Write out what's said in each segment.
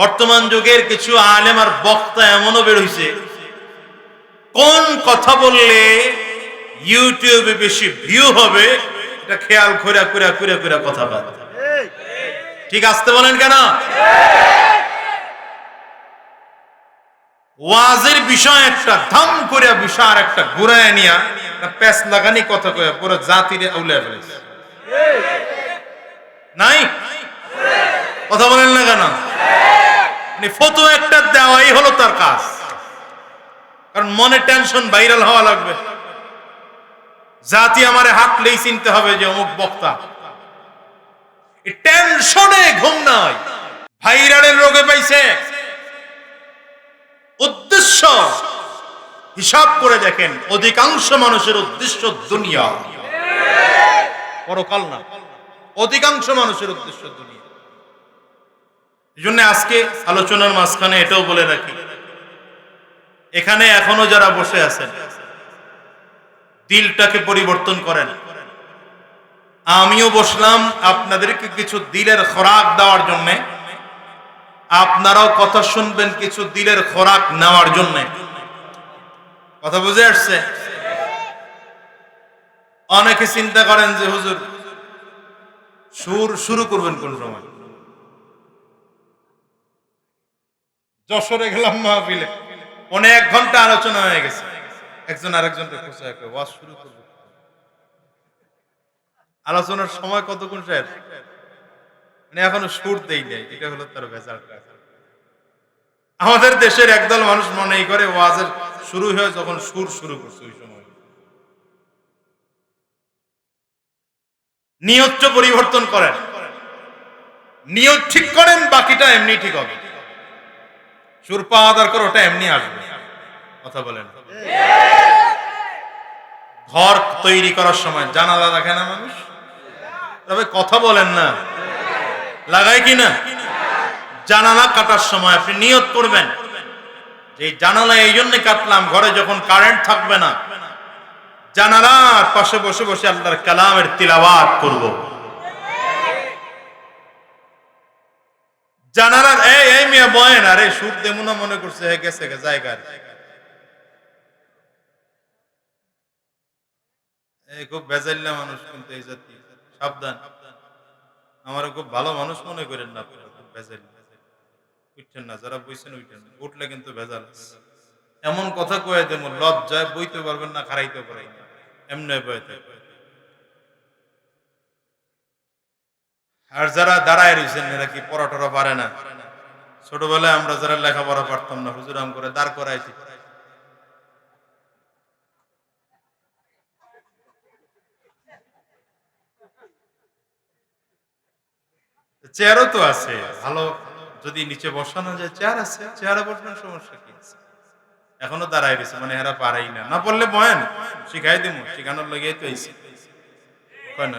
বর্তমান যুগের কিছু আলেম আর বক্তা এমনও বের হইছে, কোন কথা বললে ইউটিউবে বেশি ভিউ হবে, এটা খেয়াল করে করে করে করে কথা বলে। ঠিক আসতে বলেন কেন? ওয়াজের বিষয় একটা, ধাম করে বিষয় আর একটা ঘুরায় নিয়া প্যাস লাগানি কথা কয়ে পুরো জাতিরে আউলে ফেলেছে নাই? কথা বলেন না কেন? মানে ফটো একটা দেওয়াই হলো তার কাজ। কারণ মনে টেনশন ভাইরাল হওয়া লাগবে। জাতি আমারে হাঁটলেই চিনতে হবে যে অমুক বক্তা। টেনশনে ঘুম নাই। ভাইরালের রোগে পাইছে। উদ্দেশ্য, হিসাব করে দেখেন, অধিকাংশ মানুষের উদ্দেশ্য দুনিয়া। পরকাল না। অধিকাংশ মানুষের উদ্দেশ্য দুনিয়া। জন্য আজকে আলোচনার মাঝখানে এটাও বলে রাখি। এখানে এখনও যারা বসে আছেন, দিলটাকে পরিবর্তন করেন। আমিও বসলাম আপনাদেরকে কিছু দিলের খোরাক দেওয়ার জন্য। আপনারাও কথা শুনবেন কিছু দিলের খোরাক নেওয়ার জন্য। কথা বুঝে আসছে? অনেকে চিন্তা করেন যে, হুজুর, সুর শুরু করবেন কোন সময়? যশোরে গেলাম মাহফিলে। অনেক ঘণ্টা আলোচনা হয়ে গেছে। একজন আরেকজনকে খোঁচায় কয়, ওয়াজ শুরু করব। আলোচনার সময় কতক্ষণ শেষ মানে এখনও সুর দেই নাই এটা হলো তার ভেজাল। আমাদের দেশের একদল মানুষ মনেই করে ওয়াজের শুরু হয়ে যখন সুর শুরু করছে ওই সময়। নিয়তটা পরিবর্তন করেন। নিয়ত ঠিক করেন বাকিটা এমনি ঠিক হবে। সুর পাওয়া দরকার ওটা এমনি আসবে। কথা বলেন। ঘর তৈরি করার সময় জানালা রাখে না মানুষ? তবে কথা বলেন না। লাগায় কি না? জানালা কাটার সময় আপনি নিয়ত করবেন। যে জানালা এই জন্য কাটলাম, ঘরে যখন কারেন্ট থাকবে না, জানালার পাশে বসে বসে আল্লাহর কালামের তিলাওয়াত করব। জানালার, এই এই মিয়া বয়েন, আরে দেমুনা মনে করছে, হে গেছে খুব মানুষ কিন্তু এই জাতি, সাবধান। আমার খুব ভালো মানুষ মনে করেন না খুব বেজাল্লা উঠছেন না, যারা বইছেন উঠেন না। উঠলে কিন্তু ভেজাল এমন কথা কয়ে দেব, লজ্জায় বইতে পারবেন না খারাইতে পারেন না। এমনি আর যারা দাঁড়ায় রয়েছেন, এরা কি পড়াটরা পারে না? ছোটবেলায় আমরা যারা লেখাপড়া পারতাম না হুজুরাম করে দাঁড় করাইছি। চেয়ারও তো আছে, ভালো যদি নিচে বসানো যায়, চেয়ার আছে, চেয়ারে বসবেন সমস্যা কি? আছে এখনও দাঁড়ায় রয়েছে মানে এরা পারেই না। না পড়লে বয়েন, শিখাই দিব শিখানোর লাগিয়ে তো কয় না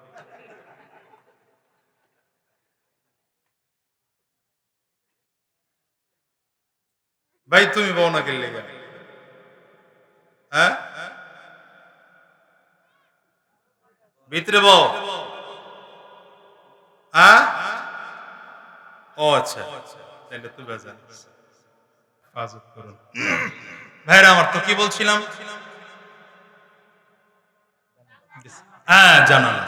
ভাই, তুমি বউ না হ্যাঁ? ভিতরে বউ? হ্যাঁ? ও আচ্ছা। তাহলে তো বেজান হেফাজত করুন। ভাইরা, আমার তো কি বলছিলাম? হ্যাঁ জানালা।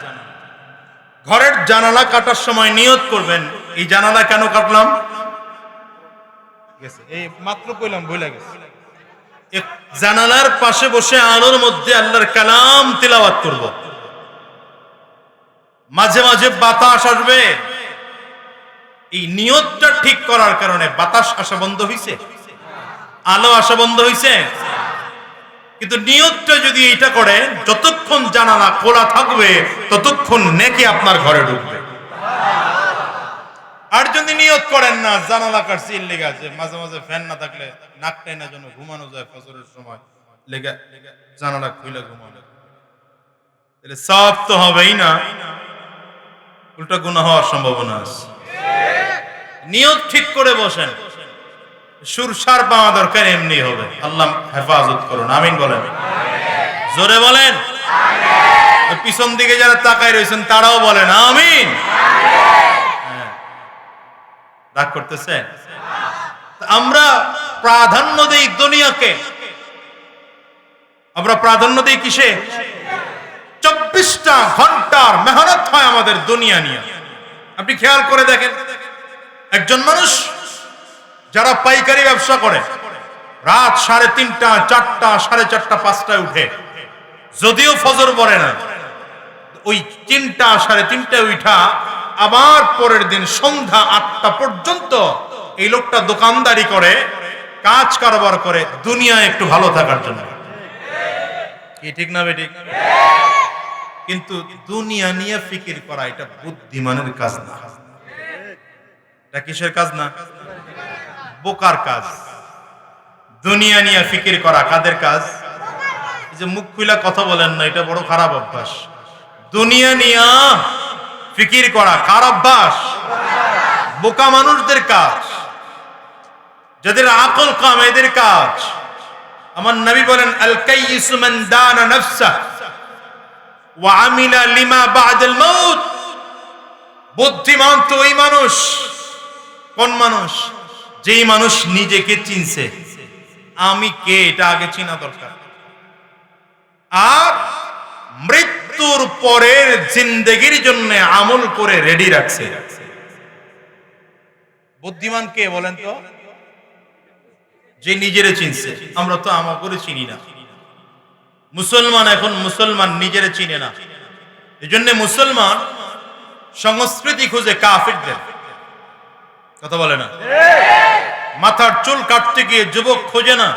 ঘরের জানালা কাটার সময় নিয়ত করবেন। এই জানালা কেন কাটলাম? গেছে। এই মাত্র কইলাম, ভুলে গেছে। জানালার পাশে বসে আলোর মধ্যে আল্লাহর কালাম তিলাওয়াত করব। মাঝে মাঝে বাতাস আসবে। এই নিয়তটা ঠিক করার কারণে বাতাস আসা বন্ধ হইছে। আলো আসা বন্ধ হইছে। কিন্তু নিয়তটা যদি এইটা করে, যতক্ষণ জানালা খোলা থাকবে, ততক্ষণ নেকি আপনার ঘরে ঢুকবে। আর যদি নিয়ত করেন না জানালা কাটছি লেগে আছে। মাঝে মাঝে ফ্যান না থাকলে নাক টাইনা যেন ঘুমানো যায় ফজরের সময়। লেগে, জানালা খুলে ঘুমানো তাহলে সব তো হবেই না। উল্টা গুণা হওয়ার সম্ভাবনা আছে। নিয়ত ঠিক করে বসেন। সুরসার পাওয়া দরকার এমনি হবে। আল্লাহ হেফাজত করুন। আমিন বলেন। জোরে বলেন। পিছন দিকে যারা তাকায় রয়েছেন, তারাও বলেন, আমিন। রাগ করতেছে আমরা প্রাধান্য দেই দুনিয়াকে। আমরা প্রাধান্য দেই কিসে? চব্বিশটা ঘণ্টার মেহনত হয় আমাদের দুনিয়া নিয়ে। আপনি খেয়াল করে দেখেন, একজন মানুষ যারা পাইকারি ব্যবসা করে, রাত সাড়ে তিনটা, চারটা, সাড়ে চারটা, পাঁচটায় উঠে। যদিও ফজর পড়ে না, ওই তিনটা, সাড়ে তিনটায় উঠা আবার পরের দিন সন্ধ্যা আটটা পর্যন্ত এই লোকটা দোকানদারি করে, কাজ কারবার করে দুনিয়া একটু ভালো থাকার জন্য। কি ঠিক না বেঠিক? কিন্তু দুনিয়া নিয়ে ফিকির করা এটা বুদ্ধিমানের কাজ না। এটা কিসের কাজ না? বোকার কাজ। দুনিয়া নিয়ে ফিকির করা কাদের কাজ? যে মুখ খুলা কথা বলেন না, এটা বড় খারাপ অভ্যাস। দুনিয়া নিয়া ফিকির করা কার অভ্যাস। বোকা মানুষদের কাজ। যাদের আকল কাম, এদের কাজ। আমার নবী বলেন আল কাইয়িসু মান দানা নাফসা ওয়া আমিলা লিমা বা'দাল মাউত। বুদ্ধিমান তো ওই মানুষ। কোন মানুষ? যেই মানুষ নিজেকে চিনছে। আমি কে? এটা আগে চিনা দরকার। আর মৃত্যুর পরের জিন্দগির জন্য আমল করে রেডি রাখছে। বুদ্ধিমান কে বলেন তো? যে নিজেরে চিনছে। আমরা তো আমা করে চিনি না। মুসলমান এখন মুসলমান নিজেরে চিনে না। এই জন্য মুসলমান সংস্কৃতি খুঁজে কাফিরদের। কথা বলে না? মাথার চুল কাটতে গিয়ে যুবক খোঁজে না।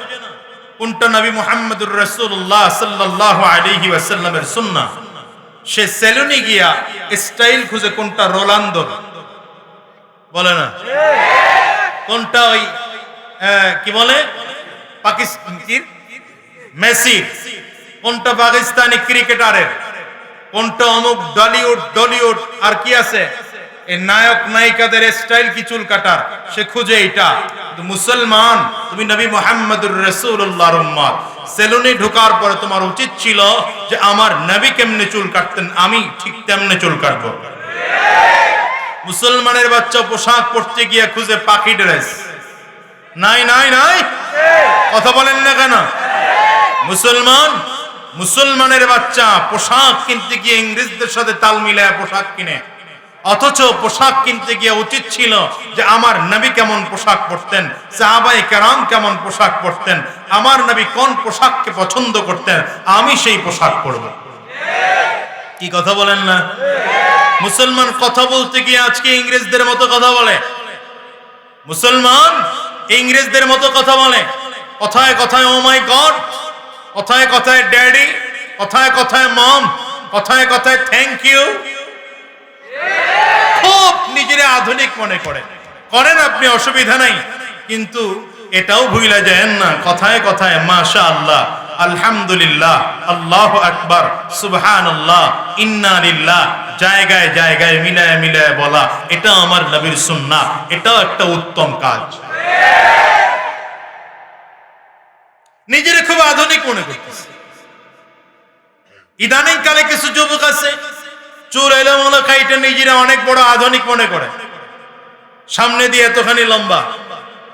কোনটা নবী মুহাম্মদুর রাসূলুল্লাহ সাল্লাল্লাহু আলাইহি ওয়াসাল্লামের সুন্নাহ? সে সেলুনে গিয়া স্টাইল খুঁজে কোনটা রোলান্দো বলে না? কোনটা ওই কি বলে? পাকিস্তান মেসি। কোনটা পাকিস্তানি ক্রিকেটারের? কোনটা অমুক ডলিউড ডলিউড, আর কি আছে? এই নায়ক নায়িকাদের স্টাইল কি চুল কাটার? সে খুঁজে এটা মুসলমান তুমি নবী মোহাম্মদুর রসুল্লাহর উম্মত। সেলুনে ঢোকার পরে তোমার উচিত ছিল যে আমার নবী কেমনে চুল কাটতেন, আমি ঠিক তেমনে চুল কাটবো। মুসলমানের বাচ্চা পোশাক পরতে গিয়ে খুঁজে পাখি ড্রেস। নাই নাই নাই। কথা বলেন না কেন? মুসলমান, মুসলমানের বাচ্চা পোশাক কিনতে গিয়ে ইংরেজদের সাথে তাল মিলায় পোশাক কিনে। অথচ পোশাক কিনতে গিয়ে উচিত ছিল যে আমার নবী কেমন পোশাক পরতেন সাহাবাই কেরাম কেমন পোশাক পরতেন, আমার নবী কোন পোশাককে পছন্দ করতেন, আমি সেই পোশাক পরব। কি কথা বলেন না? মুসলমান কথা বলতে গিয়ে আজকে ইংরেজদের মতো কথা বলে। মুসলমান ইংরেজদের মতো কথা বলে। কথায় কথায় ও মাই গড কথায় কথায় ড্যাডি কথায় কথায় মম কথায় কথায় থ্যাংক ইউ খুব নিজের আধুনিক মনে করে করেন আপনি, অসুবিধা নাই। কিন্তু এটাও ভুলে যায় না। কথায় কথায় মাশা আল্লাহ আলহামদুলিল্লাহ, আল্লাহ আকবার, সুবহানাল্লাহ, ইন্না লিল্লাহ, জায়গায় জায়গায় মিলায় মিলায় বলা, এটা আমার নবীর সুন্নাহ এটাও একটা উত্তম কাজ। নিজের খুব আধুনিক মনে করতেছে। ইদানিং কালে কিছু যুবক আছে চুর এলোমেলো খাইটা নিজেরা অনেক বড় আধুনিক মনে করে। সামনে দিয়ে এতখানি লম্বা,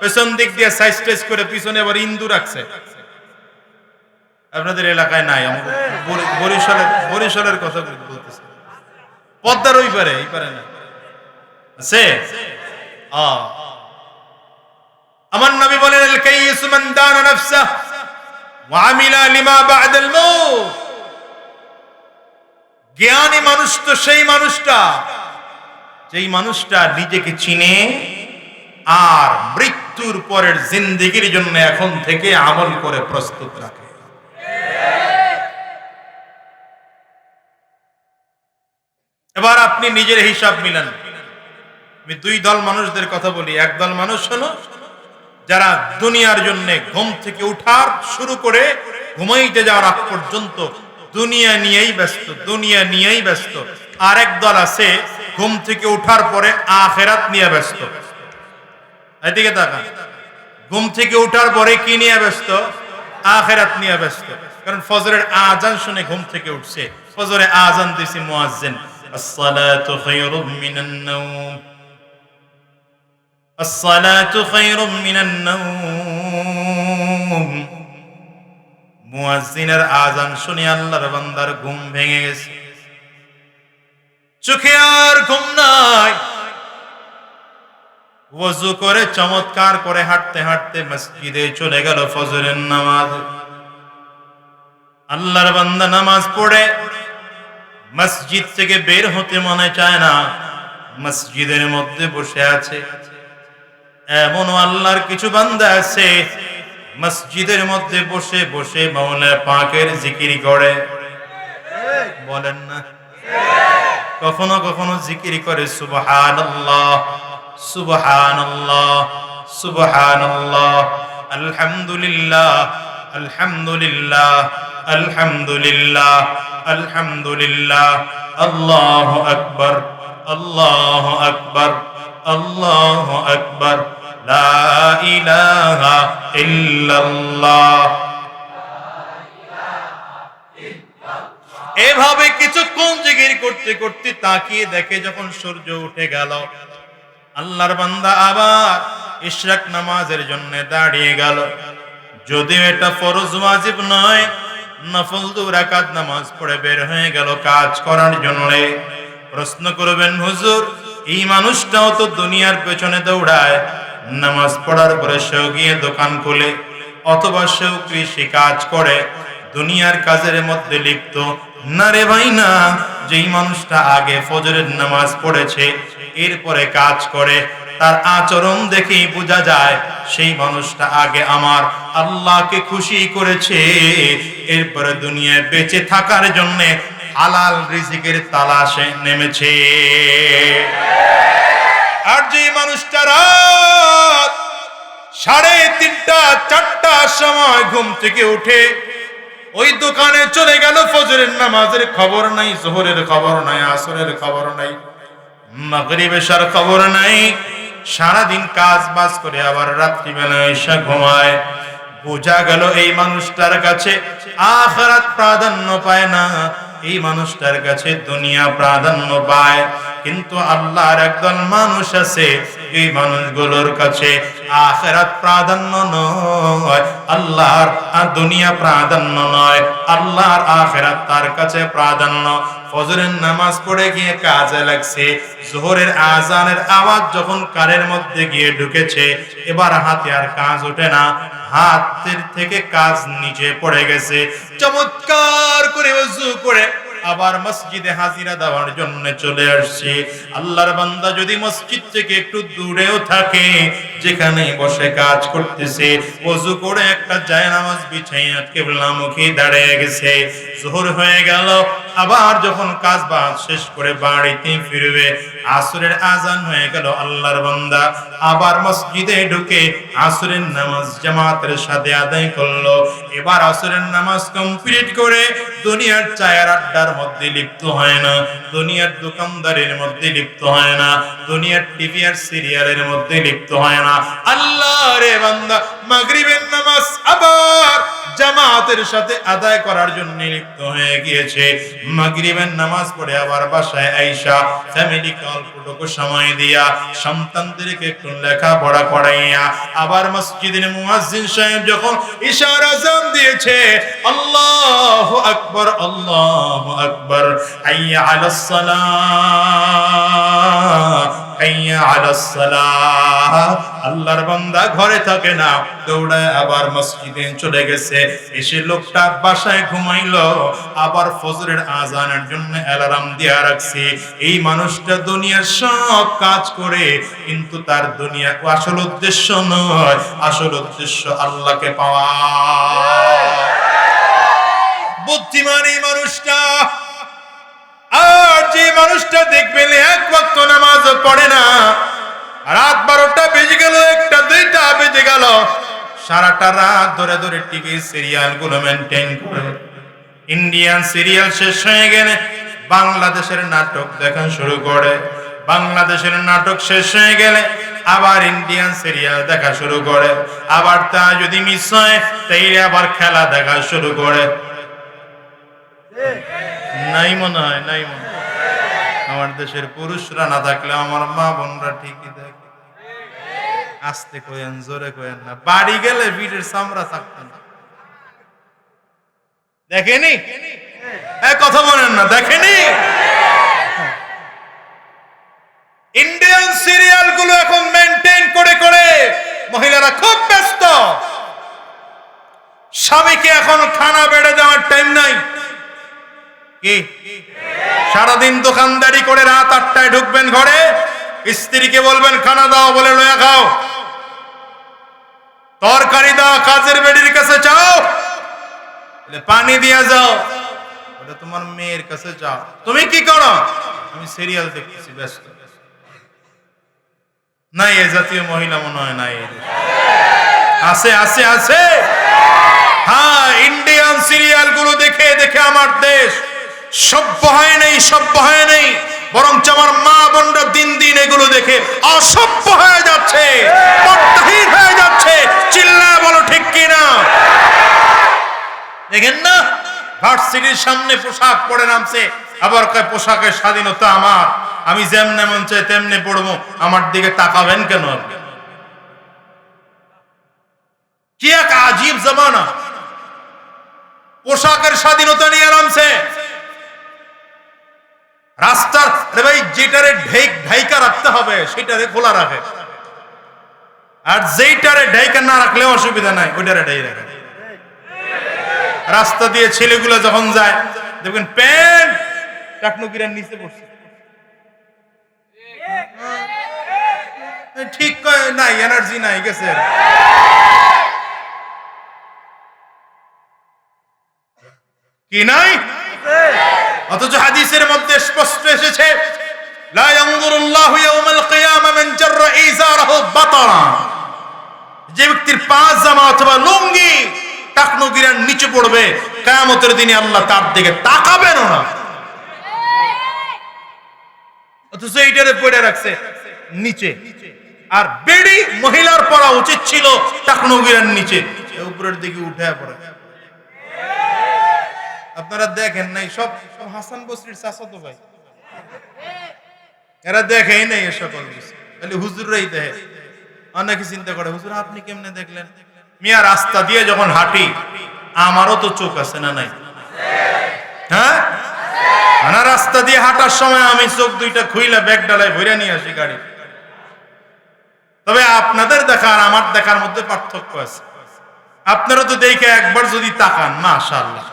পেছন দিক দিয়ে সাইজ টাইজ করে পিছনে আবার ইন্দু রাখছে। আপনাদের এলাকায় নাই বরিশালের বরিশালের কথা বলতেছে। পদ্মার ওই পারে, এই পারে না। আছে? আমার নবী বলেন, আল কাইয়িস মান দানা নাফসাহ আমিলা লিমা বা'দাল মাউত জ্ঞানী মানুষ তো সেই মানুষটা। যেই মানুষটা নিজেকে চিনে আর মৃত্যুর পরের জিন্দেগির জন্য এখন থেকে আমল করে প্রস্তুত রাখে। এবার আপনি নিজের হিসাব মিলান। আমি দুই দল মানুষদের কথা বলি। এক দল মানুষ হলো যারা দুনিয়ার জন্য ঘুম থেকে উঠার শুরু করে ঘুমাইতে যাওয়ার আগ পর্যন্ত দুনিয়া নিয়েই ব্যস্ত দুনিয়া নিয়েই ব্যস্ত আরেক দল আছে ঘুম থেকে উঠার পরে আখেরাত নিয়ে ব্যস্ত এদিকে তাকান ঘুম থেকে উঠার পরে কি নিয়ে ব্যস্ত আখেরাত নিয়ে ব্যস্ত কারণ ফজরের আজান শুনে ঘুম থেকে উঠছে ফজরে আজান দিছি মুয়াজ্জিন الصلاة خير من النوم الصلاة خير من النوم মুয়াজ্জিনের আজান শুনে আল্লাহর বান্দার ঘুম ভেঙে গেছে। চোখে আর ঘুম নাই। ওযু করে চমৎকার করে হাঁটতে হাঁটতে মসজিদে চলে গেল ফজরের নামাজ। আল্লাহর বান্দা নামাজ পড়ে। মসজিদ থেকে বের হতে মনে চায় না। মসজিদের মধ্যে বসে আছে। এমন আল্লাহর কিছু বান্দা আছে মসজিদের মধ্যে বসে বসে মাওলা পাকের জিকির করে। বলেন না। কখনো কখনো জিকির করে, সুবহানাল্লাহ সুবহানাল্লাহ সুবহানাল্লাহ। আলহামদুলিল্লাহ আলহামদুলিল্লাহ আলহামদুলিল্লাহ আলহামদুলিল্লাহ। আল্লাহু আকবার আল্লাহু আকবার আল্লাহু আকবার। এভাবে কিছুক্ষণ জিকির করতে করতে তাকিয়ে দেখে যখন সূর্য উঠে গেল, আল্লাহর বান্দা আবার ইশরাক নামাজের জন্য দাঁড়িয়ে গেল। যদিও এটা ফরজ ওয়াজিব নয়, নফল দু রাকাত নামাজ পড়ে বের হয়ে গেল কাজ করার জন্য। প্রশ্ন করবেন, হুজুর, এই মানুষটাও তো দুনিয়ার পেছনে দৌড়ায়। নামাজ পড়ার পরে সেও গিয়ে দোকান খুলে, অথবা সেও কৃষি কাজ করে, দুনিয়ার কাজের মধ্যে লিপ্ত। না রে ভাই না যেই মানুষটা আগে ফজরের নামাজ পড়েছে, এরপরে কাজ করে, তার আচরণ দেখেই বোঝা যায়, সেই মানুষটা আগে আমার আল্লাহকে খুশি করেছে, এরপরে দুনিয়ায় বেঁচে থাকার জন্য হালাল রিজিকের তালাশে নেমেছে। আর যে মানুষটা রাত সাড়ে তিনটা, চারটার সময় ঘুম থেকে উঠে ওই দোকানে চলে গেল। ফজরের নামাজের খবর নাই, জোহরের খবর নাই, আসরের খবর নাই মাগরিবেশার খবর নাই। সারাদিন কাজ বাজ করে আবার রাত্রিবেলা এসে ঘুমায়। বোঝা গেল এই মানুষটার কাছে আখরাত প্রাধান্য পায় না। এই মানুষটার কাছে দুনিয়া প্রাধান্য পায়। কিন্তু আল্লাহর একদল মানুষ আছে, এই মানুষগুলোর কাছে আখেরাত প্রাধান্য নয়। আল্লাহর আর দুনিয়া প্রাধান্য নয়, আল্লাহর আখেরাত তার কাছে প্রাধান্য। ফজরের নামাজ পড়ে গিয়ে কাজে লাগছে, জোহরের আজানের আওয়াজ যখন কানের মধ্যে গিয়ে ঢুকেছে, এবার হাতে আর কাজ ওঠে না, হাতের থেকে কাজ নিচে পড়ে গেছে। চমৎকার করে করে আবার মসজিদে হাজিরা দেওয়ার জন্য চলে আসছে। আল্লাহর বান্দা যদি মসজিদ থেকে একটু দূরেও থাকে যেখানে বসে কাজ করতেছে ওযু করে একটা জায়নামাজ বিছাইয়া কেবলামুখী দাঁড়িয়ে গেছে। জোহর হয়ে গেল, আবার যখন কাজ বাজ শেষ করে বাড়িতে ফিরবে, আসরের আজান হয়ে গেল আল্লাহর বান্দা। আবার মসজিদে ঢুকে আসরের নামাজ জামাতের সাথে আদায় করল। এবার আসরের নামাজ কমপ্লিট করে দুনিয়ার চায়ের আড্ডার মধ্যে লিপ্ত হয় না, দুনিয়ার দোকানদারের মধ্যে লিপ্ত হয় না, দুনিয়ার টিভি আর সিরিয়ালের মধ্যে লিপ্ত হয় না। আবার জামাতের সাথে আদায় মসজিদের মুয়াজ্জিন সাহেব যখন ইশার আজান দিয়েছে, আল্লাহু আকবার আল্লাহু আকবার সালাহ আল্লাহর বান্দা ঘরে থাকে না দৌড়ায় আবার মসজিদে চলে গেছে। এসে লোকটা বাসায় ঘুমাইলো, আবার ফজরের আজানের জন্য অ্যালার্ম দিয়া রাখছে। এই মানুষটা দুনিয়ার সব কাজ করে, কিন্তু তার দুনিয়া আসল উদ্দেশ্য নয়, আসল উদ্দেশ্য আল্লাহকে পাওয়া। বুদ্ধিমান এই মানুষটা আর যে মানুষটা দেখবেন এক ওয়াক্ত নামাজ পড়ে না, রাত বারোটা বেজে গেল, একটা দুইটা বেজে গেল, সারাটা রাত ধরে ধরে টিভি সিরিয়ালগুলো মেনটেন করে। ইন্ডিয়ান সিরিয়াল শেষ হয়ে গেলে বাংলাদেশের নাটক দেখা শুরু করে। বাংলাদেশের নাটক শেষ হয়ে গেলে আবার ইন্ডিয়ান সিরিয়াল দেখা শুরু করে। আবার তা যদি মিস হয়, তাইলে আবার খেলা দেখা শুরু করে। নাই মনে হয় নাই মনে হয় আমার দেশের পুরুষরা না থাকলে আমার মা বোনরা ঠিকই দেখে। আস্তে কয়েন জোরে কয়েন না। বাড়ি গেলে ভিড়ের চামড়া থাকতো না। দেখেনি? কথা বলেন না, দেখেনি? ইন্ডিয়ান সিরিয়ালগুলো এখন মেনটেন করে করে মহিলারা খুব ব্যস্ত। স্বামীকে এখন খানা বেড়ে দেওয়ার টাইম নাই। কি? সারাদিন দোকানদারি করে রাত আটটায় ঢুকবেন ঘরে, স্ত্রীকে বলবেন, খানা দাও, বলে, লয়া খাও। তরকারি দাও, কাজের বেডির কাছে চাও পানি দিয়া যাও। তোমার মেয়ের কাছে যাও। তুমি কি করো? আমি সিরিয়াল দেখতেছি, ব্যস্ত। নাই, এ জাতীয় মহিলা মনে হয় নাই। আছে আছে আছে। হ্যাঁ ইন্ডিয়ান সিরিয়ালগুলো দেখে দেখে আমার দেশ। সভ্য হয় নেই, সভ্য হয় নেই। বরঞ্চ আমার মা বোনরা দিন দিন এগুলো দেখে অসভ্য হয়ে যাচ্ছে পর্দাহীন হয়ে যাচ্ছে। চিল্লা বলো ঠিক কিনা? দেখেন না, ভার্সিটির সামনে পোশাক পরে নামছে, আবার কয়, পোশাকের স্বাধীনতা আমার। আমি যেমনে মন চাই তেমনি পড়ব আমার দিকে তাকাবেন কেন কি এক আজীব জমানা। পোশাকের স্বাধীনতা নিয়ে নামছে। রাস্তার ভাই, যেটারে ঢেক ঢাইকা রাখতে হবে, সেটারে খোলা রাখে। আর যেইটারে ঢাইকা না রাখলেও অসুবিধা নাই, ওইটারে ঢাই রাখে। রাস্তা দিয়ে ছেলেগুলো যখন যায়, দেখবেন প্যান্ট টাকনুকিরার নিচে পড়ছে ঠিক নাই এনার্জি নাই, গেছে। কি নাই? অথচ হাদিসের মধ্যে স্পষ্ট এসেছে, লা ইয়ানজুরুল্লাহু ইয়াওমাল কিয়ামা মান জাররা ইজারাহু যে ব্যক্তির পাঁচ জামা অথবা লুঙ্গি টাকনুগিরার নিচে পড়বে, কিয়ামতের দিনে আল্লাহ তার দিকে তাকাবেন না। অথচ এইটারে পড়ে রাখছে, নিচে। আর বেড়ি মহিলার পরা উচিত ছিল টাকনুগিরার নিচে। উপরের দিকে উঠে পড়ে। আপনারা দেখেন নাই, সব হাসান বসরির চাচাতো ভাই। এরা দেখেই নাই এ সকল খালি হুজুররাই দেখে। অনেকে চিন্তা করে, হুজুর, আপনি কেমনে দেখলেন? মিয়া, রাস্তা দিয়ে যখন হাঁটি, আমারও তো চোখ আছে না নাই? হ্যাঁ? রাস্তা দিয়ে হাঁটার সময় আমি চোখ দুইটা খুইলা ব্যাগ ডালায় ভরে নিয়ে আসি গাড়ি। তবে আপনাদের দেখা আর আমার দেখার মধ্যে পার্থক্য আছে। আপনারা তো দেখে একবার যদি তাকান, মাশাআল্লাহ।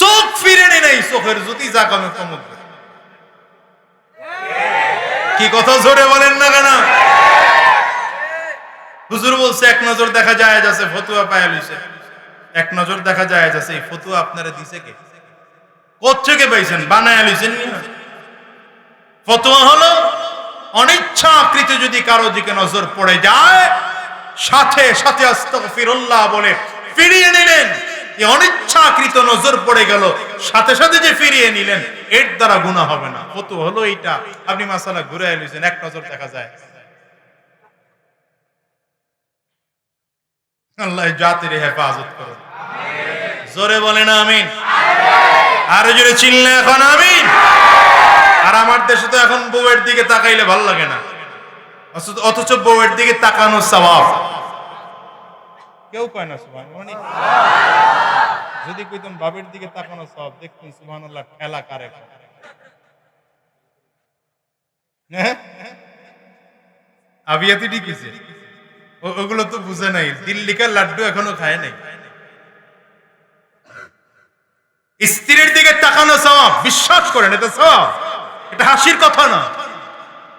চোখ ফিরে নি নাই, চোখের জ্যোতি যা কমে কমক। কি কথা জোরে বলেন না কেন? হুজুর বলছে, এক নজর দেখা যায় যাচ্ছে ফতুয়া পায়া লইছে। এক নজর দেখা যায় যাচ্ছে এই ফতুয়া আপনারা দিছে কে? কোথেকে পাইছেন? বানায় লইছেন? ফতুয়া হলো অনিচ্ছা অনিচ্ছাকৃত যদি কারও দিকে নজর পড়ে যায়, সাথে সাথে আস্তাগফিরুল্লাহ বলে ফিরিয়ে নিলেন। অনিচ্ছাকৃত নজর পড়ে গেল। সাথে সাথে যে ফিরিয়ে নিলেন, এর দ্বারা গুণা হবে না। ফতু হলো এইটা। আপনি মাসালা ঘুরে এক নজর দেখা যায়। আল্লাহ জাতির হেফাজত করুন। জোরে বলেন আমিন। আরও জোরে এখন, আমিন। আর আমার দেশে তো এখন বউয়ের দিকে তাকাইলে ভালো লাগে না। অথচ- বউয়ের দিকে তাকানো সওয়াব কেউ কয় না সুবহান মানে যদি কইতাম বাবের দিকে তাকানো সব, দেখতেন সুবহানাল্লাহ ঠেলা কারে হ্যাঁ? আবিয়াতি ঠিক আছে ওগুলো তো বুঝে নাই। দিল্লিকার লাড্ডু এখনও খায় নাই। স্ত্রীর দিকে তাকানো সওয়াব, বিশ্বাস করেন, এটা সওয়াব। এটা হাসির কথা না।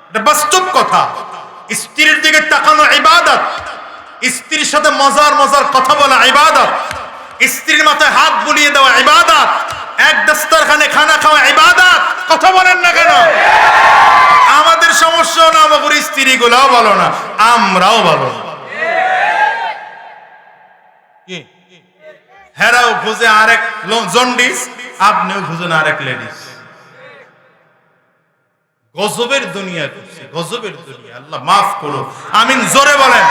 এটা বাস্তব কথা। স্ত্রীর দিকে তাকানো ইবাদত। স্ত্রীর সাথে মজার মজার কথা বলা ইবাদত। স্ত্রীর মাথায় হাত বুলিয়ে দেওয়া ইবাদত। এক দস্তরখানে খানা খাওয়া ইবাদত। কথা বলেন না কেন? আমাদের সমস্যা না আমাদের স্ত্রী গুলাও বলো না, আমরাও বলো না? হেরাও খুঁজে আরেক জন্ডিস, আপনিও খুঁজেন আরেক লেডিস। গজবের দুনিয়া করছে গজবের দুনিয়া। আল্লাহ মাফ করো আমিন জোরে বলেন।